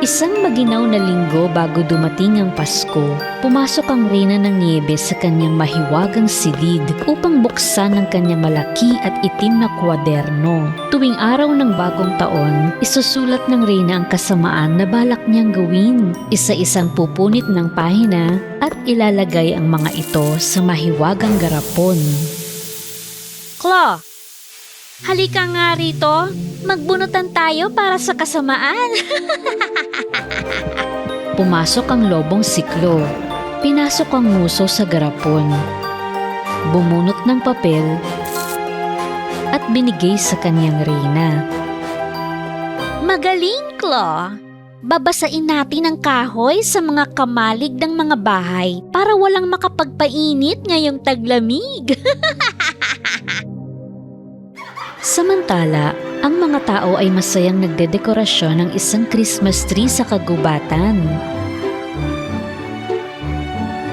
Isang maginaw na linggo bago dumating ang Pasko, pumasok ang Reyna ng Niebe sa kanyang mahiwagang silid upang buksan ang kanyang malaki at itim na kwaderno. Tuwing araw ng bagong taon, isusulat ng Reyna ang kasamaan na balak niyang gawin. Isa-isang pupunit ng pahina at ilalagay ang mga ito sa mahiwagang garapon. Klo, halika nga rito. Magbunutan tayo para sa kasamaan. Pumasok ang lobong siklo. Pinasok ang muso sa garapon. Bumunot ng papel at binigay sa kanyang reyna. Magaling, Klo! Babasain natin ang kahoy sa mga kamalig ng mga bahay para walang makapagpainit ngayong taglamig. Samantala, ang mga tao ay masayang nagdedekorasyon ng isang Christmas tree sa kagubatan.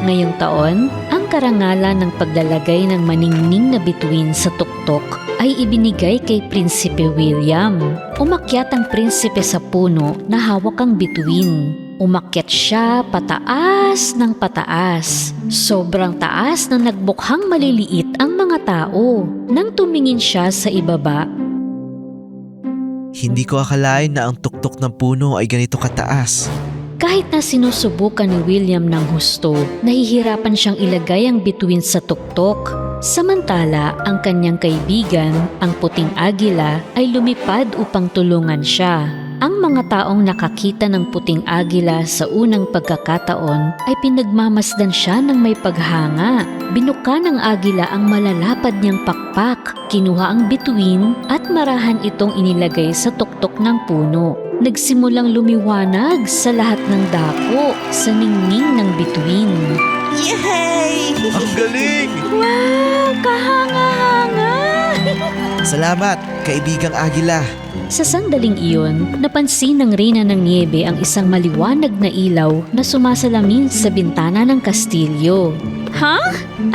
Ngayong taon, ang karangalan ng paglalagay ng maningning na bituin sa tuktok ay ibinigay kay Prinsipe William. Umakyat ang prinsipe sa puno na hawak ang bituin. Umakyat siya pataas ng pataas. Sobrang taas na nagbukhang maliliit ang mga tao. Nang tumingin siya sa ibaba, Hindi ko akalain na ang tuktok ng puno ay ganito kataas. Kahit na sinusubukan ni William ng husto, nahihirapan siyang ilagay ang bituin sa tuktok. Samantala, ang kanyang kaibigan, ang puting agila, ay lumipad upang tulungan siya. Ang mga taong nakakita ng puting agila sa unang pagkakataon ay pinagmamasdan siya ng may paghanga. Binuka ng agila ang malalapad niyang pakpak, kinuha ang bituin at marahan itong inilagay sa tuktok ng puno. Nagsimulang lumiwanag sa lahat ng dako sa ningning ng bituin. Yay! Ang galing! Wow! Kahanga-hanga! Salamat, kaibigang Agila. Sa sandaling iyon, napansin ng Reyna ng Niebe ang isang maliwanag na ilaw na sumasalamin sa bintana ng kastilyo. Ha?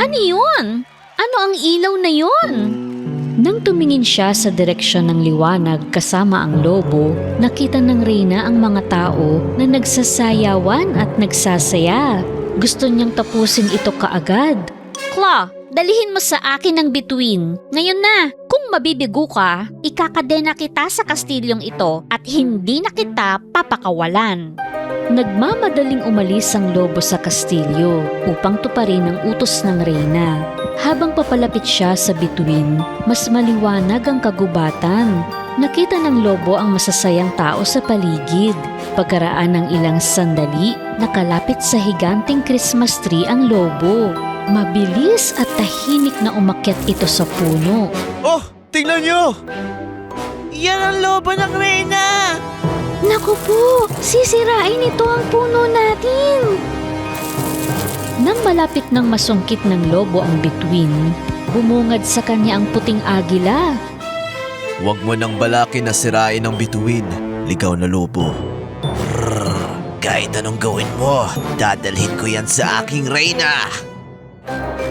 Ano yun? Ano ang ilaw na yun? Nang tumingin siya sa direksyon ng liwanag kasama ang lobo, nakita ng Reyna ang mga tao na nagsasayawan at nagsasaya. Gusto niyang tapusin ito kaagad. Kla, dalihin mo sa akin ang bituin. Ngayon na, kung mabibigo ka, ikakadena kita sa kastilyong ito at hindi na kita papakawalan. Nagmamadaling umalis ang lobo sa kastilyo upang tuparin ang utos ng reyna. Habang papalapit siya sa bituin, mas maliwanag ang kagubatan. Nakita ng lobo ang masasayang tao sa paligid. Pagkaraan ng ilang sandali, nakalapit sa higanting Christmas tree ang lobo. Mabilis at tahimik na umakyat ito sa puno. Oh, tingnan nyo! Yan ang lobo ng Reyna! Naku po, sisirain ito ang puno natin. Nang malapit ng masungkit ng lobo ang bituin, bumungad sa kanya ang puting agila. Huwag mo nang balakin na sirain ang bituin, ligaw na lobo. Rrrr, kahit anong gawin mo, dadalhin ko yan sa aking reyna!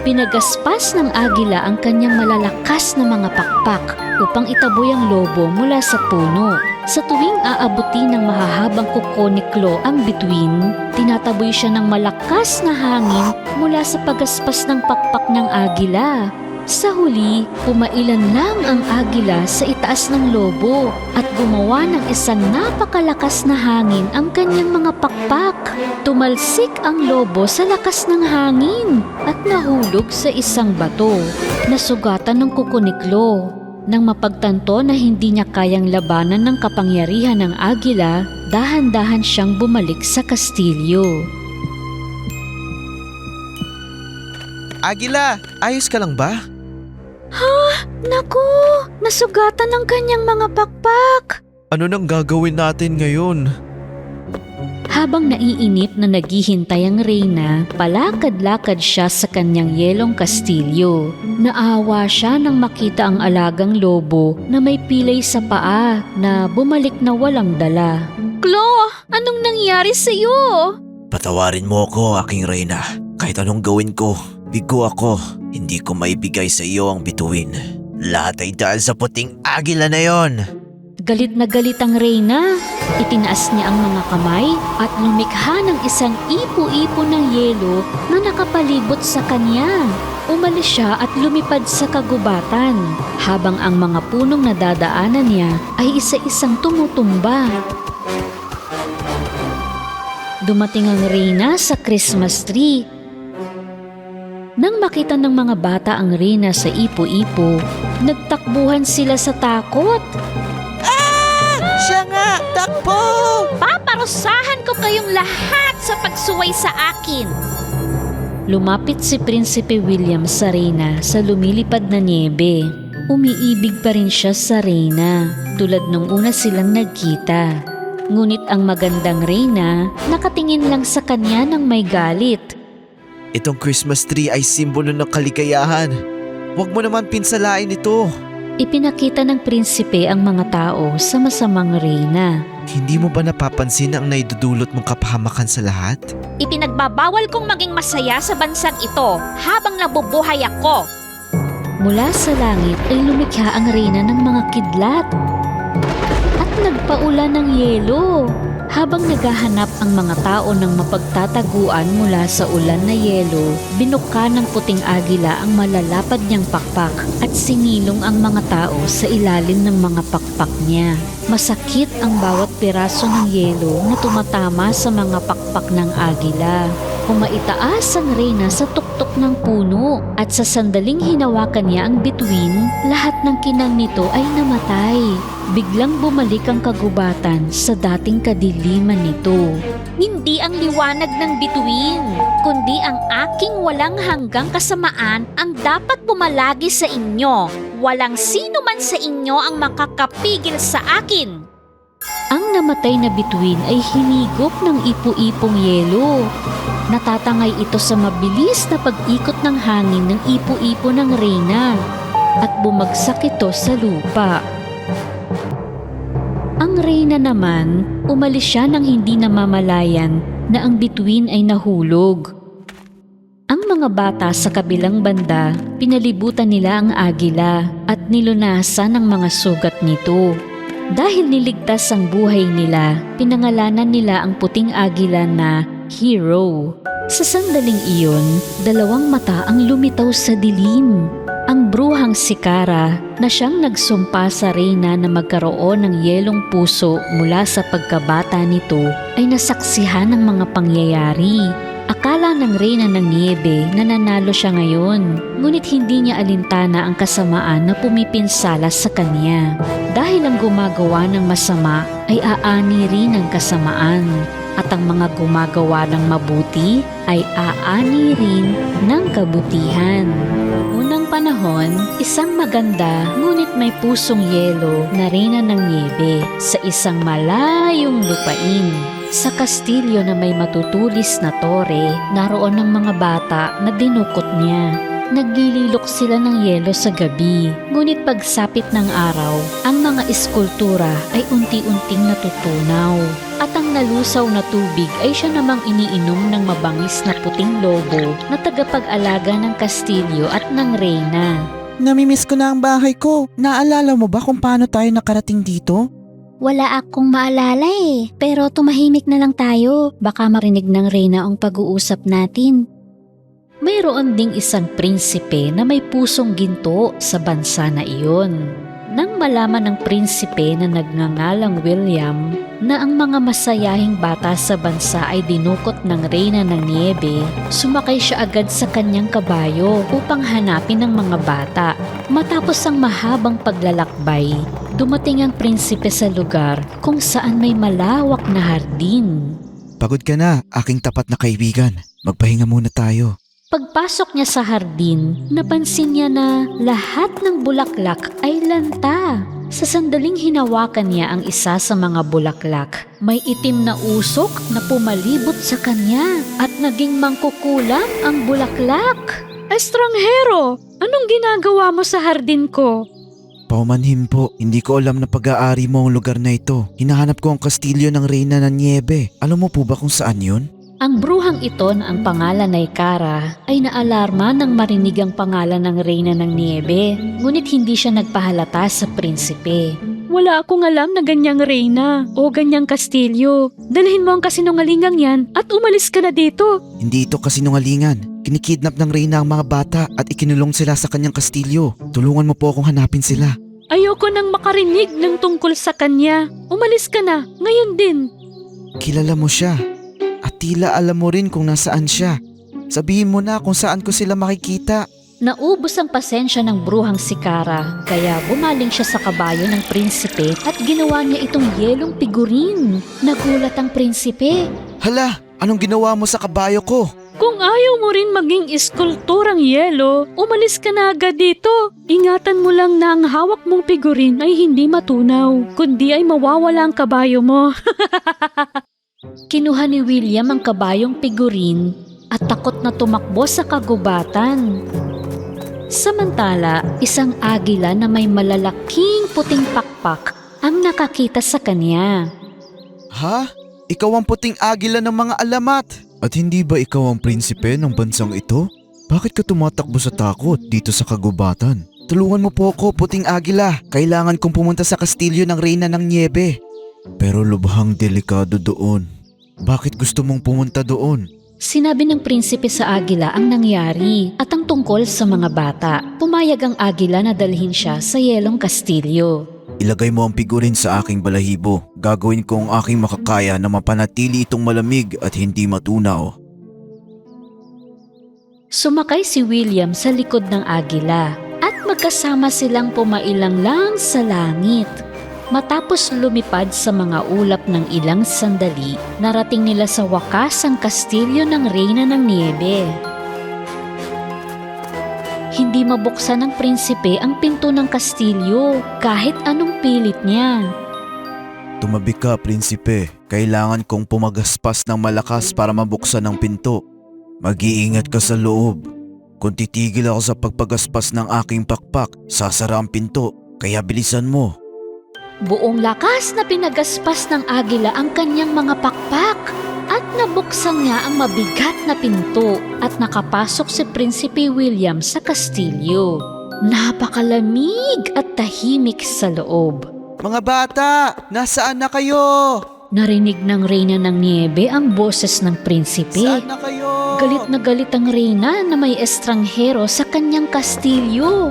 Pinagaspas ng agila ang kanyang malalakas na mga pakpak upang itaboy ang lobo mula sa puno. Sa tuwing aabuti ng mahahabang kuko ni Klo ang bituin, tinataboy siya ng malakas na hangin mula sa pagaspas ng pakpak ng agila. Sa huli, pumailan lang ang agila sa itaas ng lobo at gumawa ng isang napakalakas na hangin ang kanyang mga pakpak. Tumalsik ang lobo sa lakas ng hangin at nahulog sa isang bato. Nasugatan ng kuko ni Klo. Nang mapagtanto na hindi niya kayang labanan ng kapangyarihan ng agila, dahan-dahan siyang bumalik sa kastilyo. Agila, ayos ka lang ba? Naku! Nasugatan ang kanyang mga pakpak! Ano nang gagawin natin ngayon? Habang naiinip na naghihintay ang reyna, palakad-lakad siya sa kanyang yelong kastilyo. Naawa siya nang makita ang alagang lobo na may pilay sa paa na bumalik na walang dala. Klo! Anong nangyari sa iyo? Patawarin mo ako, aking reyna. Kahit anong gawin ko, bigo ako. Hindi ko maibigay sa iyo ang bituin. Lahat ay dahil sa puting agila na yon. Galit na galit ang reyna. Itinaas niya ang mga kamay at lumikha ng isang ipo-ipo ng yelo na nakapalibot sa kanya. Umalis siya at lumipad sa kagubatan habang ang mga punong nadadaanan niya ay isa-isang tumutumba. Dumating ang reyna sa Christmas tree. Nang makita ng mga bata ang reyna sa ipo-ipo, nagtakbuhan sila sa takot. Siya nga! Takbo! Paparusahan ko kayong lahat sa pagsuway sa akin. Lumapit si Prinsipe William sa Reyna sa lumilipad na niebe. Umiibig pa rin siya sa Reyna, tulad nung una silang nagkita. Ngunit ang magandang Reyna, nakatingin lang sa kanya ng may galit. Itong Christmas tree ay simbolo ng kaligayahan. Huwag mo naman pinsalain ito. Ipinakita ng prinsipe ang mga tao sa masamang Reyna. Hindi mo ba napapansin ang naidudulot mong kapahamakan sa lahat? Ipinagbabawal kong maging masaya sa bansang ito habang nabubuhay ako. Mula sa langit ay lumikha ang reyna ng mga kidlat at nagpaulan ng yelo. Habang naghahanap ang mga tao ng mapagtataguan mula sa ulan na yelo, binuka ng puting agila ang malalapad niyang pakpak at sinilong ang mga tao sa ilalim ng mga pakpak niya. Masakit ang bawat piraso ng yelo na tumatama sa mga pakpak ng agila. Umaitaas ang reyna sa tuktok ng puno at sa sandaling hinawakan niya ang bituin, lahat ng kinang nito ay namatay. Biglang bumalik ang kagubatan sa dating kadiliman nito. Hindi ang liwanag ng bituin, kundi ang aking walang hanggang kasamaan ang dapat pumalagi sa inyo. Walang sino man sa inyo ang makakapigil sa akin. Ang namatay na bituin ay hinigop ng ipo-ipong yelo. Natatangay ito sa mabilis na pag-ikot ng hangin ng ipo-ipo ng reyna at bumagsak ito sa lupa. Ang reyna naman, umalis siya nang hindi namamalayan na ang bituin ay nahulog. Ang mga bata sa kabilang banda, pinalibutan nila ang agila at nilunasan ang mga sugat nito. Dahil niligtas ang buhay nila, pinangalanan nila ang puting agila na Hero. Sa sandaling iyon, dalawang mata ang lumitaw sa dilim. Ang bruhang si Kara na siyang nagsumpa sa reyna na magkaroon ng yelong puso mula sa pagkabata nito ay nasaksihan ng mga pangyayari. Akala ng reyna ng niebe na nanalo siya ngayon, ngunit hindi niya alintana ang kasamaan na pumipinsala sa kanya. Dahil ang gumagawa ng masama ay aani rin ng kasamaan at ang mga gumagawa ng mabuti ay aani rin ng kabutihan. Unang panahon, isang maganda ngunit may pusong yelo na reyna ng niebe sa isang malayong lupain. Sa kastilyo na may matutulis na tore, naroon ang mga bata na dinukot niya. Naglililok sila ng yelo sa gabi, ngunit pagsapit ng araw, ang mga eskultura ay unti-unting natutunaw. At ang nalusaw na tubig ay siya namang iniinom ng mabangis na puting lobo na tagapag-alaga ng kastilyo at ng reyna. Namimiss ko na ang bahay ko. Naalala mo ba kung paano tayo nakarating dito? Wala akong maalala eh. Pero tumahimik na lang tayo. Baka marinig ng Reyna ang pag-uusap natin. Mayroon ding isang prinsipe na may pusong ginto sa bansa na iyon. Nang malaman ng prinsipe na nagngangalang William na ang mga masayahing bata sa bansa ay dinukot ng reyna ng niebe, sumakay siya agad sa kanyang kabayo upang hanapin ang mga bata. Matapos ang mahabang paglalakbay, dumating ang prinsipe sa lugar kung saan may malawak na hardin. Pagod ka na, aking tapat na kaibigan. Magpahinga muna tayo. Pagpasok niya sa hardin, napansin niya na lahat ng bulaklak ay lanta. Sa sandaling hinawakan niya ang isa sa mga bulaklak, may itim na usok na pumalibot sa kanya at naging mangkukulam ang bulaklak. Estranghero, anong ginagawa mo sa hardin ko? Paumanhin po, hindi ko alam na pag-aari mo ang lugar na ito. Hinahanap ko ang kastilyo ng Reyna ng Niebe. Alam mo po ba kung saan yun? Ang bruhang ito na ang pangalan ay Kara ay naalarma nang marinig ang pangalan ng Reyna ng Niebe, ngunit hindi siya nagpahalata sa prinsipe. Wala akong alam na ganyang reyna o ganyang kastilyo. Dalhin mo ang kasinungalingang yan at umalis ka na dito. Hindi ito kasinungalingan. Kinikidnap ng Reyna ang mga bata at ikinulong sila sa kanyang kastilyo. Tulungan mo po akong hanapin sila. Ayoko nang makarinig ng tungkol sa kanya. Umalis ka na, ngayon din. Kilala mo siya. Tila alam mo rin kung nasaan siya. Sabihin mo na kung saan ko sila makikita. Naubos ang pasensya ng bruhang si Kara, kaya bumaling siya sa kabayo ng prinsipe at ginawa niya itong yelong figurin. Nagulat ang prinsipe. Hala, anong ginawa mo sa kabayo ko? Kung ayaw mo rin maging iskulturang yelo, umalis ka na agad dito. Ingatan mo lang na ang hawak mong figurin ay hindi matunaw, kundi ay mawawala ang kabayo mo. Kinuha ni William ang kabayong figurin at takot na tumakbo sa kagubatan. Samantala, isang agila na may malalaking puting pakpak ang nakakita sa kanya. Ha? Ikaw ang puting agila ng mga alamat. At hindi ba ikaw ang prinsipe ng bansang ito? Bakit ka tumatakbo sa takot dito sa kagubatan? Tulungan mo po ako, puting agila. Kailangan kong pumunta sa kastilyo ng Reyna ng Niebe. Pero lubhang delikado doon. Bakit gusto mong pumunta doon? Sinabi ng prinsipe sa agila ang nangyari at ang tungkol sa mga bata. Pumayag ang agila na dalhin siya sa yelong kastilyo. Ilagay mo ang figurin sa aking balahibo. Gagawin ko ang aking makakaya na mapanatili itong malamig at hindi matunaw. Sumakay si William sa likod ng agila at magkasama silang pumailang lang sa langit. Matapos lumipad sa mga ulap ng ilang sandali, narating nila sa wakas ang kastilyo ng Reyna ng Niebe. Hindi mabuksan ng prinsipe ang pinto ng kastilyo kahit anong pilit niya. Tumabi ka, prinsipe. Kailangan kong pumagaspas ng malakas para mabuksan ang pinto. Mag-iingat ka sa loob. Kung titigil ako sa pagpagaspas ng aking pakpak, sasara ang pinto. Kaya bilisan mo. Buong lakas na pinagaspas ng agila ang kanyang mga pakpak at nabuksan niya ang mabigat na pinto at nakapasok si Prinsipe William sa kastilyo. Napakalamig at tahimik sa loob. Mga bata, nasaan na kayo? Narinig ng Reyna ng Niebe ang boses ng prinsipe. Saan na kayo? Galit na galit ang Reyna na may estranghero sa kanyang kastilyo.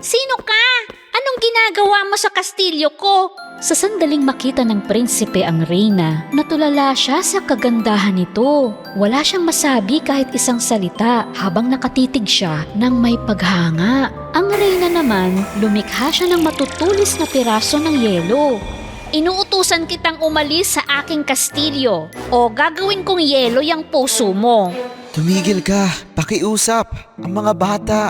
Sino ka? Anong ginagawa mo sa kastilyo ko? Sa sandaling makita ng prinsipe ang reyna, natulala siya sa kagandahan nito. Wala siyang masabi kahit isang salita habang nakatitig siya ng may paghanga. Ang reyna naman, lumikha siya ng matutulis na piraso ng yelo. Inuutusan kitang umalis sa aking kastilyo o gagawin kong yelo yung puso mo. Tumigil ka, pakiusap. Ang mga bata,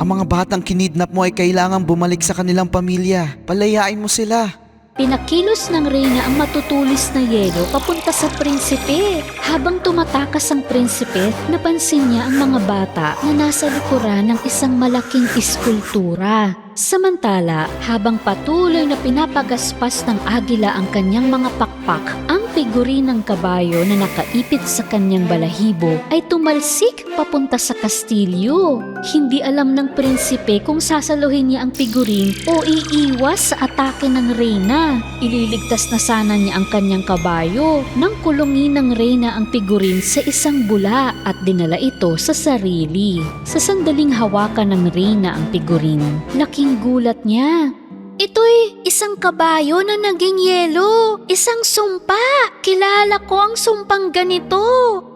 ang mga batang kinidnap mo ay kailangang bumalik sa kanilang pamilya. Palayain mo sila. Pinakilos ng reyna ang matutulis na yelo papunta sa prinsipe. Habang tumatakas ang prinsipe, napansin niya ang mga bata na nasa likuran ng isang malaking iskultura. Samantala, habang patuloy na pinapagaspas ng agila ang kanyang mga pakpak, ang figurin ng kabayo na nakaipit sa kanyang balahibo ay tumalsik papunta sa kastilyo. Hindi alam ng prinsipe kung sasaluhin niya ang figurin o iiwas sa atake ng reyna. Ililigtas na sana niya ang kanyang kabayo nang kulungin ng reyna ang figurin sa isang bula at dinala ito sa sarili. Sa sandaling hawakan ng reyna ang figurin, laking gulat niya. Ito'y isang kabayo na naging yelo. Isang sumpa. Kilala ko ang sumpang ganito.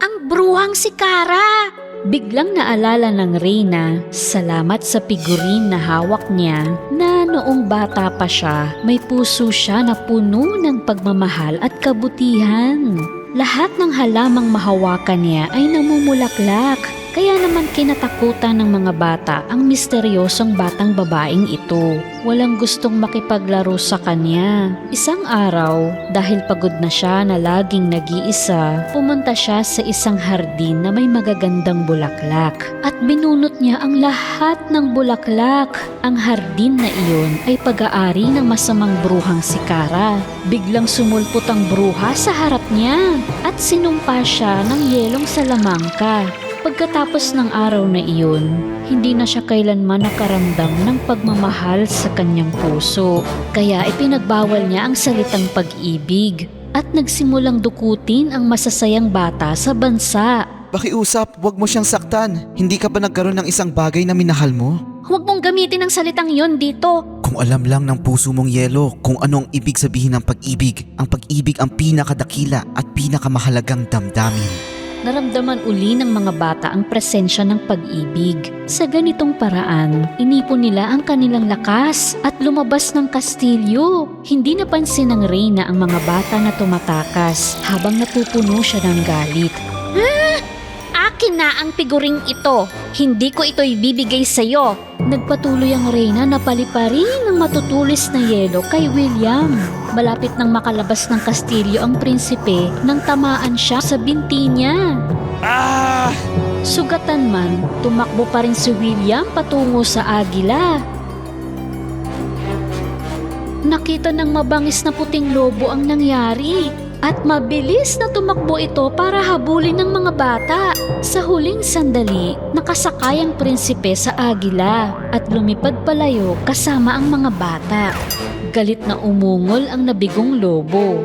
Ang bruhang si Kara. Biglang naalala ng Reyna, salamat sa figurin na hawak niya na noong bata pa siya, may puso siya na puno ng pagmamahal at kabutihan. Lahat ng halamang mahawakan niya ay namumulaklak, kaya naman kinatakutan ng mga bata ang misteryosong batang babaeng ito. Walang gustong makipaglaro sa kanya. Isang araw, dahil pagod na siya na laging nag-iisa, pumunta siya sa isang hardin na may magagandang bulaklak. At binunot niya ang lahat ng bulaklak. Ang hardin na iyon ay pag-aari ng masamang bruhang si Kara. Biglang sumulpot ang bruha sa harap niya at sinumpa siya ng yelong salamangka. Pagkatapos ng araw na iyon, hindi na siya kailanman nakaramdam ng pagmamahal sa kanyang puso. Kaya ipinagbawal niya ang salitang pag-ibig at nagsimulang dukutin ang masasayang bata sa bansa. Pakiusap, wag mo siyang saktan. Hindi ka ba nagkaroon ng isang bagay na minahal mo? Huwag mong gamitin ang salitang yon dito. Kung alam lang ng puso mong yelo kung ano ang ibig sabihin ng pag-ibig, ang pag-ibig ang pinakadakila at pinakamahalagang damdamin. Naramdaman uli ng mga bata ang presensya ng pag-ibig. Sa ganitong paraan, inipon nila ang kanilang lakas at lumabas ng kastilyo. Hindi napansin ng Reyna ang mga bata na tumatakas habang napupuno siya ng galit. Akin na ang figuring ito. Hindi ko ito ibibigay sa'yo. Nagpatuloy ang Reyna na paliparin ng matutulis na yelo kay William. Malapit nang makalabas ng kastilyo ang prinsipe nang tamaan siya sa binti niya. Ah! Sugatan man, tumakbo pa rin si William patungo sa agila. Nakita ng mabangis na puting lobo ang nangyari at mabilis na tumakbo ito para habulin ng mga bata. Sa huling sandali, nakasakay ang prinsipe sa agila at lumipad palayo kasama ang mga bata. Galit na umungol ang nabigong lobo.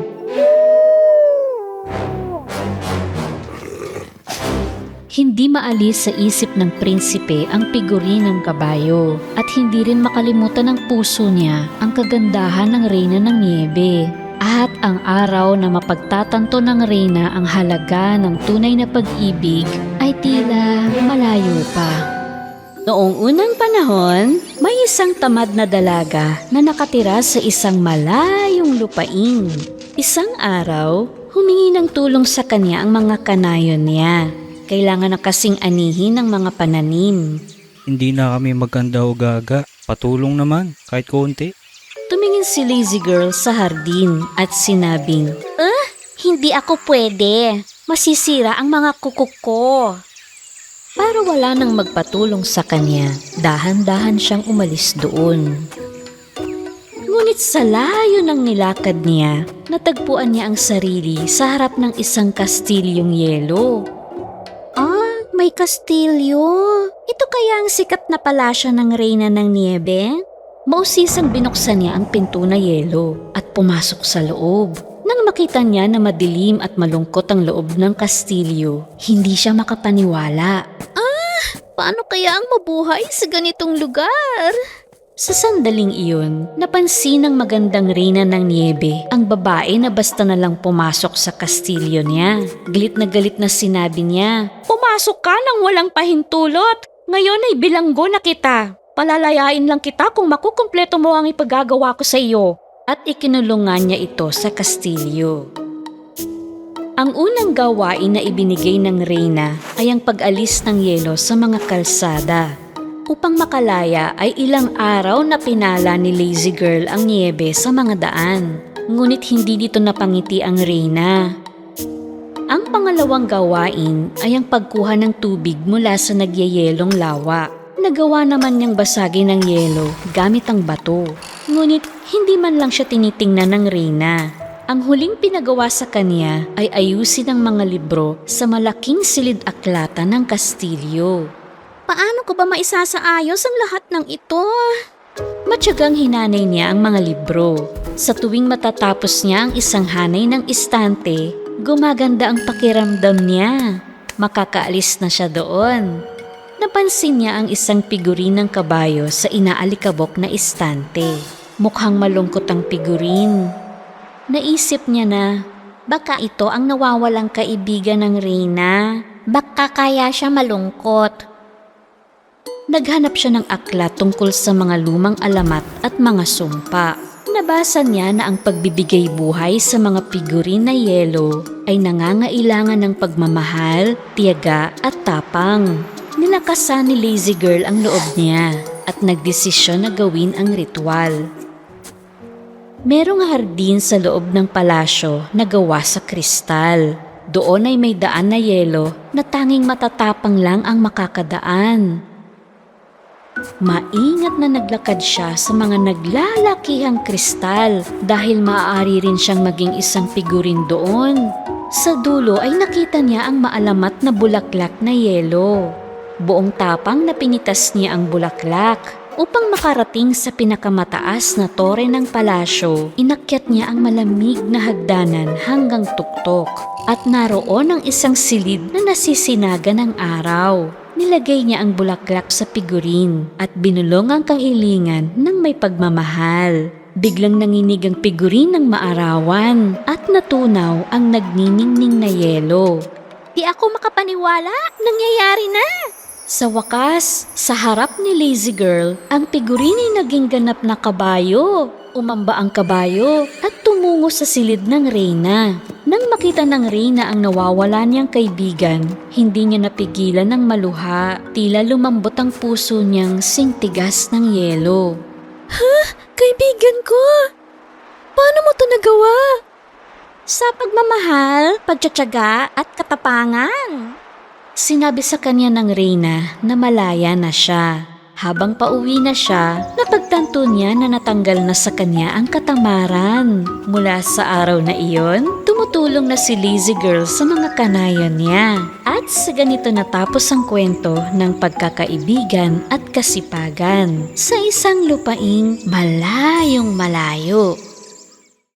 Hindi maalis sa isip ng prinsipe ang figurin ng kabayo at hindi rin makalimutan ng puso niya ang kagandahan ng reyna ng niebe at ang araw na mapagtatanto ng reyna ang halaga ng tunay na pag-ibig ay tila malayo pa. Noong unang panahon, may isang tamad na dalaga na nakatira sa isang malayong lupain. Isang araw, humingi ng tulong sa kanya ang mga kanayon niya. Kailangan na kasing anihin ng mga pananim. Hindi na kami maganda o gaga. Patulong naman, kahit konti. Tumingin si Lazy Girl sa hardin at sinabing, Hindi ako pwede. Masisira ang mga kukuk ko. Para wala nang magpatulong sa kanya, dahan-dahan siyang umalis doon. Ngunit sa layo ng nilakad niya, natagpuan niya ang sarili sa harap ng isang kastilyong yelo. Ah, may kastilyo. Ito kaya ang sikat na palasyo ng Reyna ng Niebe? Mausisang binuksan niya ang pinto na yelo at pumasok sa loob. Nang makita niya na madilim at malungkot ang loob ng kastilyo, hindi siya makapaniwala. Paano kaya ang mabuhay sa ganitong lugar? Sa sandaling iyon, napansin ng magandang reyna ng niebe ang babae na basta na lang pumasok sa kastilyo niya. Galit na galit na sinabi niya, Pumasok ka nang walang pahintulot. Ngayon ay bilanggo na kita. Palalayain lang kita kung makukumpleto mo ang ipagagawa ko sa iyo. At ikinulungan niya ito sa kastilyo. Ang unang gawain na ibinigay ng reyna ay ang pag-alis ng yelo sa mga kalsada. Upang makalaya ay ilang araw na pinala ni Lazy Girl ang niebe sa mga daan. Ngunit hindi dito napangiti ang reyna. Ang pangalawang gawain ay ang pagkuha ng tubig mula sa nagyayelong lawa. Nagawa naman niyang basagin ng yelo gamit ang bato. Ngunit hindi man lang siya tinitingnan ng reyna. Ang huling pinagawa sa kanya ay ayusin ang mga libro sa malaking silid aklata ng kastilyo. Paano ko ba maisasaayos ang lahat ng ito? Matyagang hinanay niya ang mga libro. Sa tuwing matatapos niya ang isang hanay ng istante, gumaganda ang pakiramdam niya. Makakaalis na siya doon. Napansin niya ang isang figurin ng kabayo sa inaalikabok na istante. Mukhang malungkot ang figurin. Naisip niya na, Baka ito ang nawawalang kaibigan ng Reyna. Baka kaya siya malungkot. Naghanap siya ng aklat tungkol sa mga lumang alamat at mga sumpa. Nabasa niya na ang pagbibigay buhay sa mga figurin na yelo ay nangangailangan ng pagmamahal, tiyaga at tapang. Nilakasan ni Lazy Girl ang loob niya at nagdesisyon na gawin ang ritual. Merong hardin sa loob ng palasyo na gawa sa kristal. Doon ay may daan na yelo na tanging matatapang lang ang makakadaan. Maingat na naglakad siya sa mga naglalakihang kristal dahil maaari rin siyang maging isang figurin doon. Sa dulo ay nakita niya ang maalamat na bulaklak na yelo. Buong tapang na pinitas niya ang bulaklak. Upang makarating sa pinakamataas na tore ng palasyo, inakyat niya ang malamig na hagdanan hanggang tuktok. At naroon ang isang silid na nasisinaga ng araw. Nilagay niya ang bulaklak sa pigurin at binulong ang kahilingan ng may pagmamahal. Biglang nanginig ang pigurin ng maarawan at natunaw ang nagniningning na yelo. Di ako makapaniwala. Nangyayari na. Sa wakas, sa harap ni Lazy Girl, ang pigurin ay naging ganap na kabayo. Umamba ang kabayo at tumungo sa silid ng reyna. Nang makita ng reyna ang nawawala niyang kaibigan, hindi niya napigilan ng maluha. Tila lumambot ang puso niyang singtigas ng yelo. Ha? Kaibigan ko! Paano mo to nagawa? Sa pagmamahal, pagtsatsaga at katapangan. Sinabi sa kanya ng reyna na malaya na siya. Habang pauwi na siya, napagtanto niya na natanggal na sa kanya ang katamaran. Mula sa araw na iyon, tumutulong na si Lazy Girl sa mga kanayon niya. At sa ganito natapos ang kwento ng pagkakaibigan at kasipagan sa isang lupaing malayong malayo.